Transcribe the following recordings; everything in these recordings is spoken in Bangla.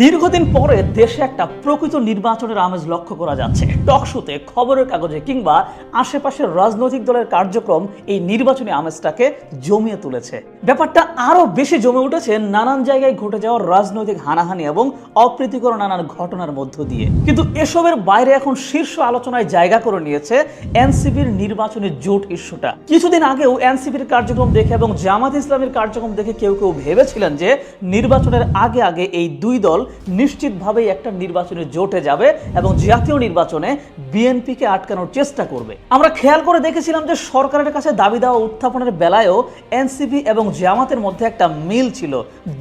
দীর্ঘদিন পরে দেশে একটা প্রকৃত নির্বাচনের আমেজ লক্ষ্য করা যাচ্ছে। টকশোতে, খবরের কাগজে কিংবা আশেপাশের রাজনৈতিক দলের কার্যক্রম এই নির্বাচনী আমেজটাকে জমিয়ে তুলেছে। ব্যাপারটা আরও বেশি জমে উঠেছে নানান জায়গায় ঘটে যাওয়া রাজনৈতিক হানাহানি এবং অপ্রীতিকর নানান ঘটনার মধ্য দিয়ে। কিন্তু এসবের বাইরে এখন শীর্ষ আলোচনায় জায়গা করে নিয়েছে এনসিপির নির্বাচনী জোট ইস্যুটা। কিছুদিন আগেও এনসিপির কার্যক্রম দেখে এবং জামাত ইসলামের কার্যক্রম দেখে কেউ কেউ ভেবেছিলেন যে নির্বাচনের আগে আগে এই দুই দল নিশ্চিতভাবেই একটা নির্বাচনে জোটে যাবে এবং জাতীয় নির্বাচনে বিএনপিকে আটকানোর চেষ্টা করবে। আমরা খেয়াল করে দেখেছিলাম যে সরকারের কাছে দাবি দেওয়া উত্থাপনের বেলায়ও এনসিপি এবং জামাতের মধ্যে একটা মিল ছিল।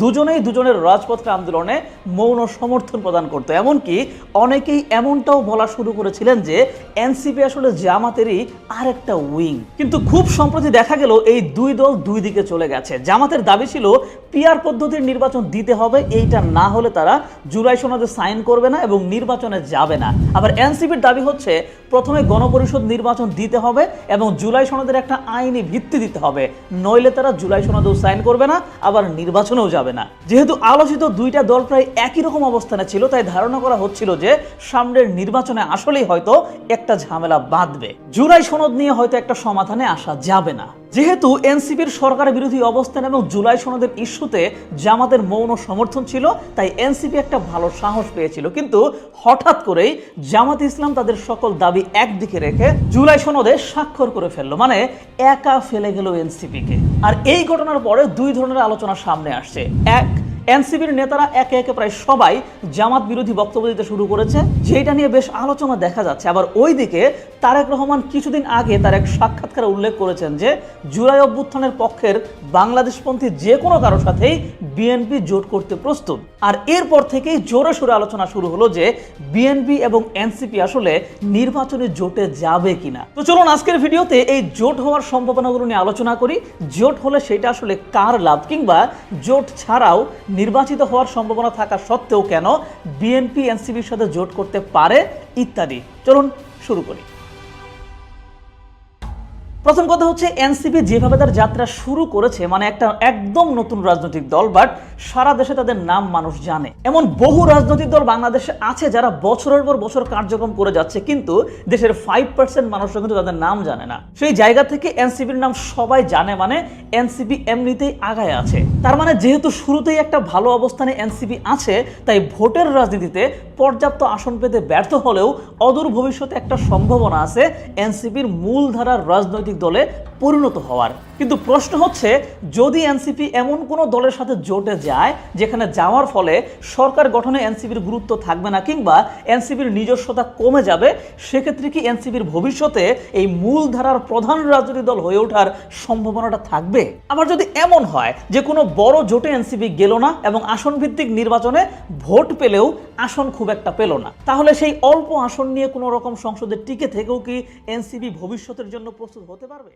দুজনেই দুজনের রাজপথের আন্দোলনে মৌন সমর্থন প্রদান করতো। এমনকি অনেকেই এমনটাও বলা শুরু করেছিলেন যে এনসিপি আসলে জামাতেরই আরেকটা উইং। কিন্তু খুব সম্প্রতি দেখা গেল এই দুই দল দুই দিকে চলে গেছে। জামাতের দাবি ছিল, পিআর পদ্ধতির নির্বাচন দিতে হবে, এইটা না হলে তারা জুলাই সনদে সাইন করবে না এবং নির্বাচনে যাবে না। আবার এনসিপির দাবি হচ্ছে, প্রথমে গণপরিষদ নির্বাচন দিতে হবে এবং জুলাই সনদের একটা আইনি ভিত্তি দিতে হবে। নইলে তারা জুলাই সনদেও সাইন করবে না, আবার নির্বাচনেও যাবে না। যেহেতু আলোচিত দুইটা দল প্রায় একই রকম অবস্থানে ছিল, তাই ধারণা করা হচ্ছিল যে সামনের নির্বাচনে আসলেই হয়তো একটা ঝামেলা বাঁধবে। জুলাই সনদ নিয়ে হয়তো একটা সমাধানে আসা যাবে না। যেহেতু এনসিপির সরকার বিরোধী অবস্থান এবং জুলাই সনদের ইস্যুতে জামাতের মৌন সমর্থন ছিল, তাই এনসিপি একটা ভালো সাহস পেয়েছিল। কিন্তু হঠাৎ করেই জামাত ইসলাম তাদের সকল দাবি একদিকে রেখে জুলাই সনদে স্বাক্ষর করে ফেলল। মানে একা ফেলে গেল এনসিপিকে। আর এই ঘটনার পরে দুই ধরনের আলোচনা সামনে আসছে। এক এনসিপির নেতারা একে একে প্রায় সবাই জামাত বিরোধী বক্তব্য দিতে শুরু করেছে। যেটা নিয়ে বেশ আলোচনা দেখা যাচ্ছে। আবার ওইদিকে তারেক রহমান কিছুদিন আগে তার এক সাক্ষাৎকারে উল্লেখ করেছেন যে, জুলাই অভ্যুত্থানের পক্ষের বাংলাদেশপন্থী যে কোনো কারোর সাথেই বিএনপি জোট করতে প্রস্তুত। আর এরপর থেকেই জোরে সোরে আলোচনা শুরু হলো যে, বিএনপি এবং এনসিপি আসলে নির্বাচনে জোটে যাবে কিনা। তো চলুন আজকের ভিডিওতে এই জোট হওয়ার সম্ভাবনাগুলো নিয়ে আলোচনা করি। জোট হলে সেটা আসলে কার লাভ? কিংবা জোট ছাড়াও নির্বাচিত হওয়ার সম্ভাবনা থাকা সত্ত্বেও কেন বিএনপি, এনসিপির সাথে জোট করতে পারে ইত্যাদি? চলুন শুরু করি। প্রথম কথা হচ্ছে এনসিপি যেভাবে তার যাত্রা শুরু করেছে মানে একটা একদম নতুন রাজনৈতিক দল বাট সারা দেশে তাদের নাম মানুষ জানে। এমন বহু রাজনৈতিক দল বাংলাদেশে আছে যারা বছরের পর বছর কার্যক্রম করে যাচ্ছে, কিন্তু দেশের ফাইভ পার্সেন্ট মানুষরা কিন্তু তাদের নাম জানে না। সেই জায়গা থেকে এনসিপির নাম সবাই জানে মানে এনসিপি এমনিতেই আগায় আছে। তার মানে যেহেতু শুরুতেই একটা ভালো অবস্থানে এনসিপি আছে, তাই ভোটের রাজনীতিতে পর্যাপ্ত আসন পেতে ব্যর্থ হলেও অদূর ভবিষ্যতে একটা সম্ভাবনা আছে এনসিপির মূলধারার রাজনৈতিক দলে পরিণত হওয়ার। কিন্তু প্রশ্ন হচ্ছে, যদি এনসিপি এমন কোনো দলের সাথে জোটে যায়, যেখানে যাওয়ার ফলে সরকার গঠনে এনসিপির গুরুত্ব থাকবে না, কিংবা এনসিপির নিজস্বতা কমে যাবে, সেক্ষেত্রে কি এনসিপির ভবিষ্যতে এই মূলধারার প্রধান রাজনৈতিক দল হয়ে ওঠার সম্ভাবনাটা থাকবে? আবার যদি এমন হয়, যে কোনো বড় জোটে এনসিপি গেল না, এবং আসন ভিত্তিক নির্বাচনে ভোট পেলেও আসন খুব একটা পেল না, তাহলে সেই অল্প আসন নিয়ে কোনো রকম সংসদে টিকে থেকেও কি এনসিপি ভবিষ্যতের জন্য প্রস্তুত হতে পারবে?